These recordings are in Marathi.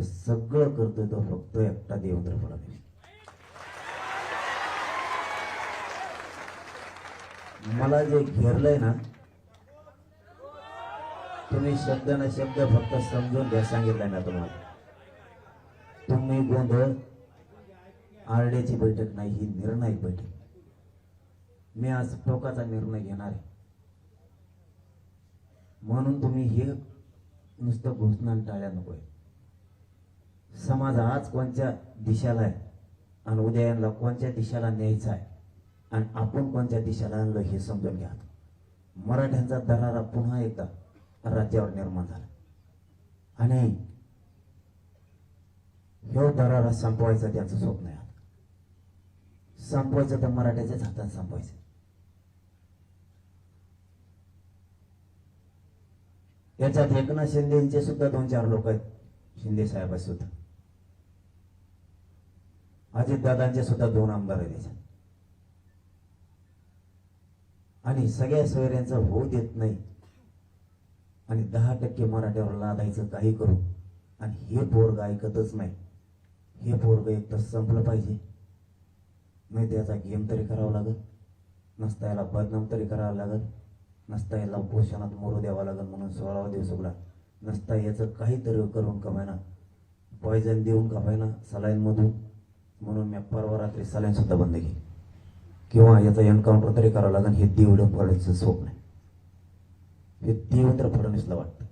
हे सगळं करतोय तो फक्त एकटा देवेंद्र फडणवीस. मला जे घेरलंय ना तुम्ही शब्द ना शब्द फक्त समजून घ्या सांगितलंय ना तुम्हाला. तुम्ही गोंधळ आरडेची बैठक नाही ही निर्णायक बैठक. मी आज टोकाचा निर्णय घेणार आहे. म्हणून तुम्ही हे नुसतं घोषणा आणि टाळ्या नकोय. समाज आज कोणत्या दिशाला आहे? आणि उद्या यांना कोणत्या दिशाला न्यायचा आहे? आणि आपण कोणत्या दिशाला आणलं हे समजून घ्या मराठ्यांचा दरारा पुन्हा एकदा राज्यावर निर्माण झाला. आणि ह्यो दरारा संपवायचा त्यांचं स्वप्न आहे संपवायचं तर मराठ्याच्याच हातात संपवायचं. याच्यात एकनाथ शिंदेचे सुद्धा दोन चार लोक आहेत. शिंदे साहेब सुद्धा. अजितदादांचे सुद्धा दोन आमदार आहेत आणि सगळ्या सोयऱ्यांचं होऊ देत नाही. आणि दहा टक्के मराठ्यावर लादायचं काही करू. आणि हे पोरग ऐकतच नाही. हे पोरग एक तर संपलं पाहिजे. नाही त्याचा गेम तरी करावा लागल. नसता याला बदनाम तरी करावं लागल. नसता याला उपोषणात मोरू द्यावा लागल म्हणून सोळावा दिवस उघडा. नसता याचं काहीतरी करून कमायना. पॉयझन देऊन कमायना सलाईनमधून. म्हणून मी परवा रात्री सलाईन सुद्धा बंद केली. किंवा याचा एन्काउंटर तरी करावं लागेल हे देवडं फडणवीसचं स्वप्न आहे. हे देवेंद्र फडणवीसला वाटतं.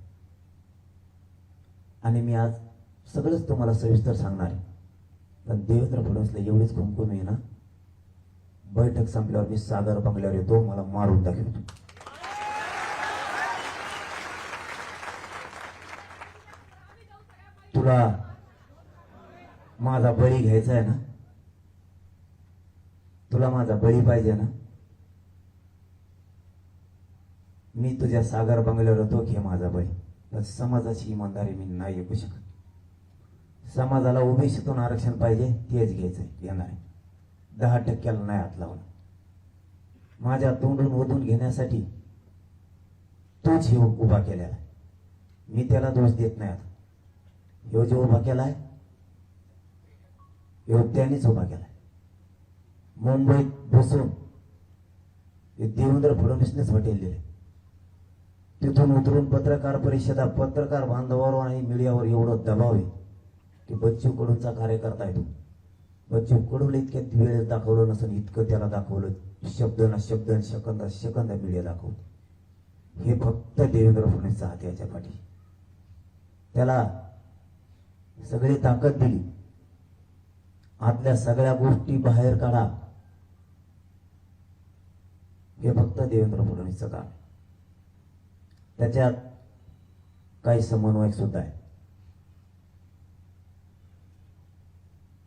आणि मी आज सगळंच तुम्हाला सविस्तर सांगणार आहे. पण देवेंद्र फडणवीसला एवढीच कुमकुम आहे ना बैठक संपल्यावर मी सागर बंगल्यावर येतो मला मारून दाखवतो तुला माझा बळी घ्यायचा आहे ना? तुला माझा बळी पाहिजे ना? मी तुझ्या सागर बंगल्यावर तो घे माझा बळी. पण समाजाची इमानदारी मी नाही ऐकू शकत. समाजाला ओबीसीतून आरक्षण पाहिजे तेच घ्यायचंय घेणार आहे. दहा टक्क्याला नाही हात लावणं माझ्या तोंडून ओतून घेण्यासाठी तोच हे उभा केलेला आहे. मी त्याला दोष देत नाही आता. ह्यो जे उभा केला आहे योद्ध्यांनीच उभा केलाय. मुंबईत बसून हे देवेंद्र फडणवीसनेच हॉटेल दिले तिथून उतरून पत्रकार परिषदा पत्रकार बांधवावर आणि मीडियावर एवढं दबाव आहे की बच्चू कडूंचा कार्यकर्ता आहे तो. बच्चू कडूला इतक्यात वेळ दाखवलं नसेल इतकं त्याला दाखवलं. शब्द ना शब्द आणि सेकंद सेकंद मीडिया दाखवत. हे फक्त देवेंद्र फडणवीसचा हात याच्या पाठी. त्याला सगळी ताकद दिली. आतल्या सगळ्या गोष्टी बाहेर काढा. हे फक्त देवेंद्र फडणवीसचं काम आहे. त्याच्यात काही समन्वयक सुद्धा आहे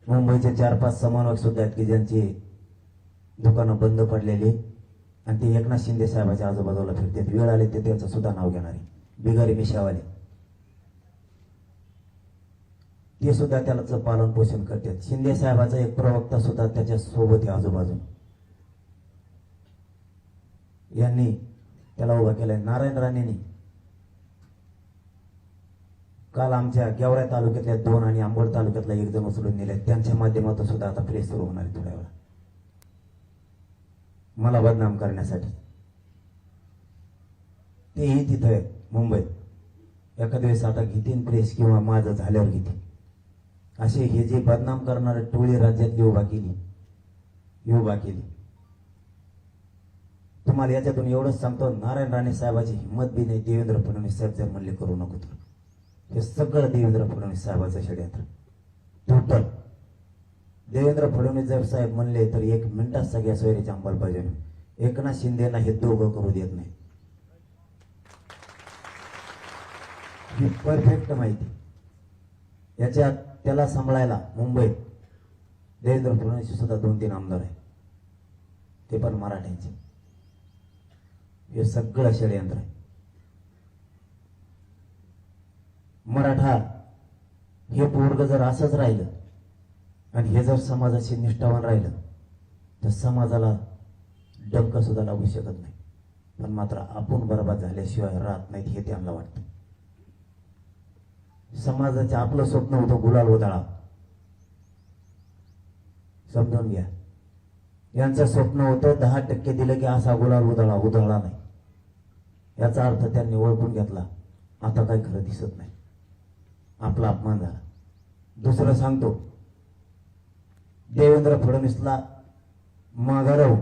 मुंबईचे चार पाच समन्वयक सुद्धा आहेत की ज्यांची दुकानं बंद पडलेली आणि ते एकनाथ शिंदे साहेबाच्या आजूबाजूला फिरतात. वेळ आले ते त्यांचं सुद्धा नाव घेणारे. बिगारी मिशावाले. ते सुद्धा त्याला पालन पोषण करतात. शिंदे साहेबाचा एक प्रवक्ता सुद्धा त्याच्या सोबत आहे आजूबाजू. यांनी त्याला उभा केलाय. नारायण राणेंनी. काल आमच्या गेवराई तालुक्यातल्या दोन आणि आंबोड तालुक्यातला एक जण उचलून नेले. त्यांच्या माध्यमातून सुद्धा आता प्रेस सुरू होणार आहे थोड्या वेळा मला बदनाम करण्यासाठी. तेही तिथं आहेत मुंबईत. एखाद्या वेळेस आता घेतीन प्रेस किंवा माझं झाल्यावर घेतील असे हे जे बदनाम करणारे टोळी राज्यातली उभा केली. ही उभा केली. तुम्हाला याच्यातून एवढंच सांगतो नारायण राणे साहेबाची हिंमत बी नाही देवेंद्र फडणवीस साहेब जर म्हणले करू नको तर. हे सगळं देवेंद्र फडणवीस साहेबाचं षडयंत्र टोटल. देवेंद्र फडणवीस जर साहेब म्हणले तर एक मिनिटात सगळ्या सोयरीची अंमलबजावणी एकनाथ शिंदेना हे दोघं करू देत नाही ही परफेक्ट माहिती. याच्यात त्याला सांभाळायला मुंबईत देवेंद्र फडणवीस सुद्धा दोन तीन आमदार आहेत. ते पण मराठ्यांचे. हे सगळं षडयंत्र आहे. मराठा हे पोरग जर असंच राहिलं आणि हे जर समाजाशी निष्ठावान राहिलं तर समाजाला डंक सुद्धा लागू शकत नाही. पण मात्र आपण बरबाद झाल्याशिवाय राहत नाहीत हे त्यांना वाटतं. समाजाचे आपलं स्वप्न होतं गुलाल उधळा समजून घ्या. यांचं स्वप्न होतं दहा टक्के दिलं की असा गुलाल उधळा उधळला नाही. याचा अर्थ त्यांनी ओळखून घेतला. आता काही खरं दिसत नाही. आपला अपमान झाला. दुसरं सांगतो. देवेंद्र फडणवीसला माघारव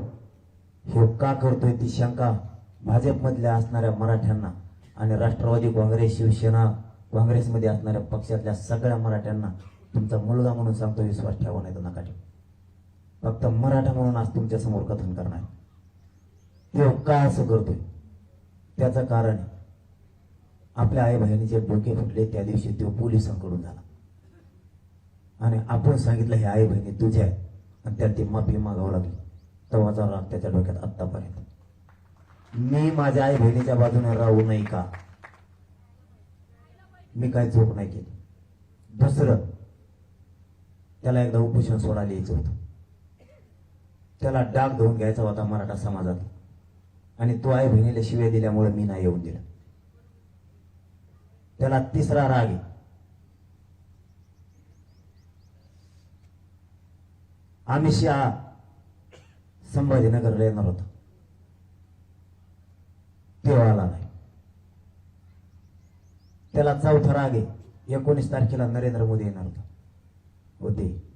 हे का करतोय ती शंका भाजपमधल्या असणाऱ्या मराठ्यांना आणि राष्ट्रवादी काँग्रेस शिवसेना काँग्रेसमध्ये असणाऱ्या पक्षातल्या सगळ्या मराठ्यांना तुमचा मुलगा म्हणून सांगतो विश्वास ठेवा नाही तर नका ठेवू. फक्त मराठा म्हणून आज तुमच्यासमोर कथन करणार. तो का असं करतोय? त्याचं कारण आपल्या आई बहिणीचे डोके फुटले त्या दिवशी तो पोलिसांकडून झाला. आणि आपण सांगितलं हे आई बहिणी तुझ्या आहे आणि त्यात ती माफी मागावं लागली. तेव्हाचा राग त्याच्या डोक्यात आत्तापर्यंत. मी माझ्या आई बहिणीच्या बाजूने राहू नाही का? मी काही झोप नाही केली. दुसरं त्याला एकदा उपोषण सोडायला यायचं होतं. त्याला डाग धुवून घ्यायचा होता मराठा समाजात. आणि तो आई बहिणीला शिव्या दिल्यामुळे मी नाही येऊन दिलं. त्याला तिसरा राग आहे. आम्ही शहा संभाजीनगरला येणार होता. तेव्हा आला नाही. त्याला चौथा राग आहे. एकोणीस तारखेला नरेंद्र मोदी येणार होता. होते.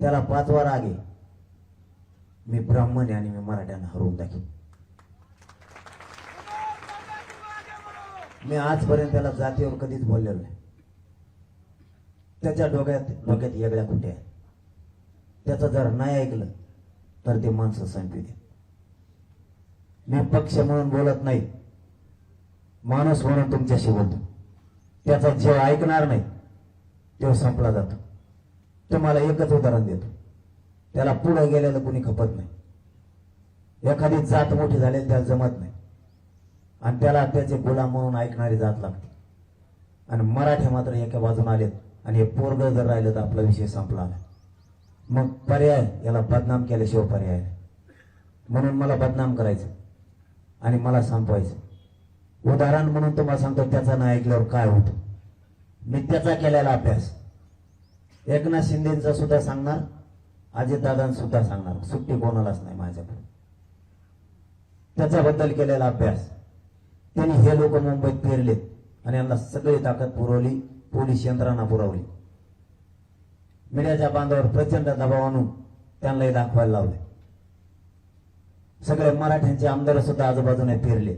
त्याला पाचवा राग आहे. मी ब्राह्मण आहे आणि मी मराठ्यांना हरवून दाखवेन मी आजपर्यंत त्याला जातीवर कधीच बोललेलो नाही. त्याच्या डोक्यात डोक्यात येगळ्या कुठे आहेत? त्याचं जर नाही ऐकलं तर ते माणसं संपी मी पक्ष म्हणून बोलत नाही. माणूस म्हणून तुमच्याशी बोलतो. त्याचा जेव ऐकणार नाही तेव्हा संपला जातो. तुम्हाला एकच उदाहरण देतो. त्याला पुढे गेलेलं कुणी खपत नाही. एखादी जात मोठी झालेली त्याला जमत नाही. आणि त्याला त्याचे गुलाम म्हणून ऐकणारी जात लागते. आणि मराठे मात्र एका बाजून आलेत आणि हे पोरग जर राहिलं तर आपला विषय संपला आला मग पर्याय याला बदनाम केल्याशिवाय पर्याय म्हणून मला बदनाम करायचं. आणि मला संपवायचं उदाहरण म्हणून तुम्हाला सांगतो त्याचा ना ऐकल्यावर काय होतं? मी त्याचा केलेला अभ्यास. एकनाथ शिंदेचा सुद्धा सांगणार अजितदादांसुद्धा सांगणार. सुट्टी कोणालाच नाही माझ्याकडे. त्याच्याबद्दल केलेला अभ्यास. त्यांनी हे लोक मुंबईत फिरलेत आणि यांना सगळी ताकद पुरवली पोलीस यंत्रणा पुरवली. मीडियाच्या बांधावर प्रचंड दबाव आणून त्यांनाही दाखवायला लावले. सगळे मराठ्यांचे आमदार सुद्धा आजूबाजूने फिरले.